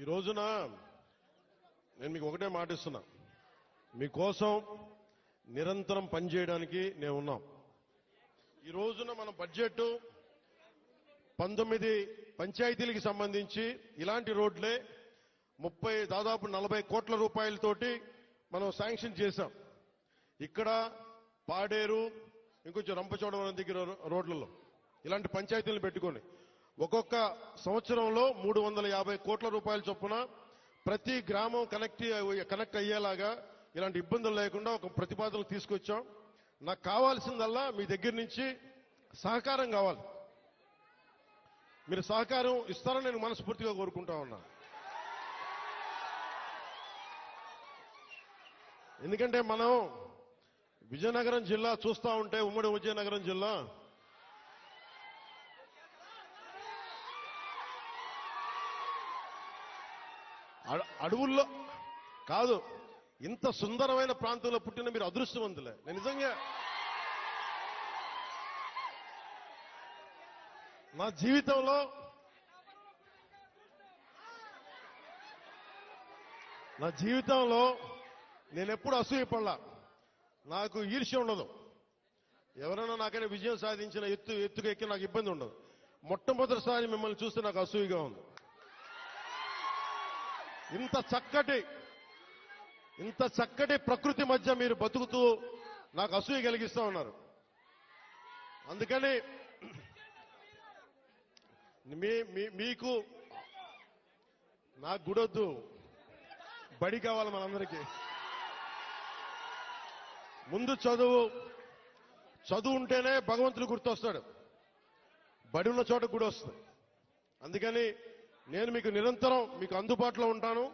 ఈ రోజున నేను మీకు ఒకటే మాట ఇస్తున్నా. మీకోసం నిరంతరం పనిచేయడానికి నేను ఉన్నాం. ఈ రోజున మన బడ్జెట్ పంతొమ్మిది పంచాయతీలకు సంబంధించి ఇలాంటి రోడ్లే ముప్పై దాదాపు నలభై కోట్ల రూపాయలతోటి మనం శాంక్షన్ చేశాం. ఇక్కడ పాడేరు ఇంకొంచెం రంపచోడవరం దగ్గర రో- రోడ్లలో ఇలాంటి పంచాయతీలు పెట్టుకొని ఒక్కొక్క సంవత్సరంలో మూడు వందల యాభై కోట్ల రూపాయల చొప్పున ప్రతి గ్రామం కనెక్ట్ కనెక్ట్ అయ్యేలాగా ఇలాంటి ఇబ్బందులు లేకుండా ఒక ప్రతిపాదనలు తీసుకొచ్చాం. నాకు కావాల్సిందల్లా మీ దగ్గర నుంచి సహకారం కావాలి. మీరు సహకారం ఇస్తారని నేను మనస్ఫూర్తిగా కోరుకుంటా ఉన్నా. ఎందుకంటే మనం విజయనగరం జిల్లా చూస్తా ఉంటే ఉమ్మడి విజయనగరం జిల్లా అడవుల్లో కాదు ఇంత సుందరమైన ప్రాంతంలో పుట్టిన మీరు అదృష్టవంతులే. నేను నిజంగా నా జీవితంలో నా జీవితంలో నేను ఎప్పుడు అసూయపడలా నాకు ఈర్ష్య ఉండదు. ఎవరైనా నాకైనా విజయం సాధించిన ఎత్తు ఎత్తుకు ఎక్కి నాకు ఇబ్బంది ఉండదు. మొట్టమొదటిసారి మిమ్మల్ని చూస్తే నాకు అసూయగా ఉంది. ఇంత చక్కటి ఇంత చక్కటి ప్రకృతి మధ్య మీరు బతుకుతూ నాకు అసూయ కలిగిస్తూ ఉన్నారు. అందుకని మీ మీ- మీకు నాకు గుడొద్దు. బడి కావాలి మనందరికీ. ముందు చదువు చదువు ఉంటేనే భగవంతుడు గుర్తొస్తాడు. బడి ఉన్న చోట గుడి వస్తుంది అందుకని నేను మీకు నిరంతరం మీకు అందుబాటులో ఉంటాను.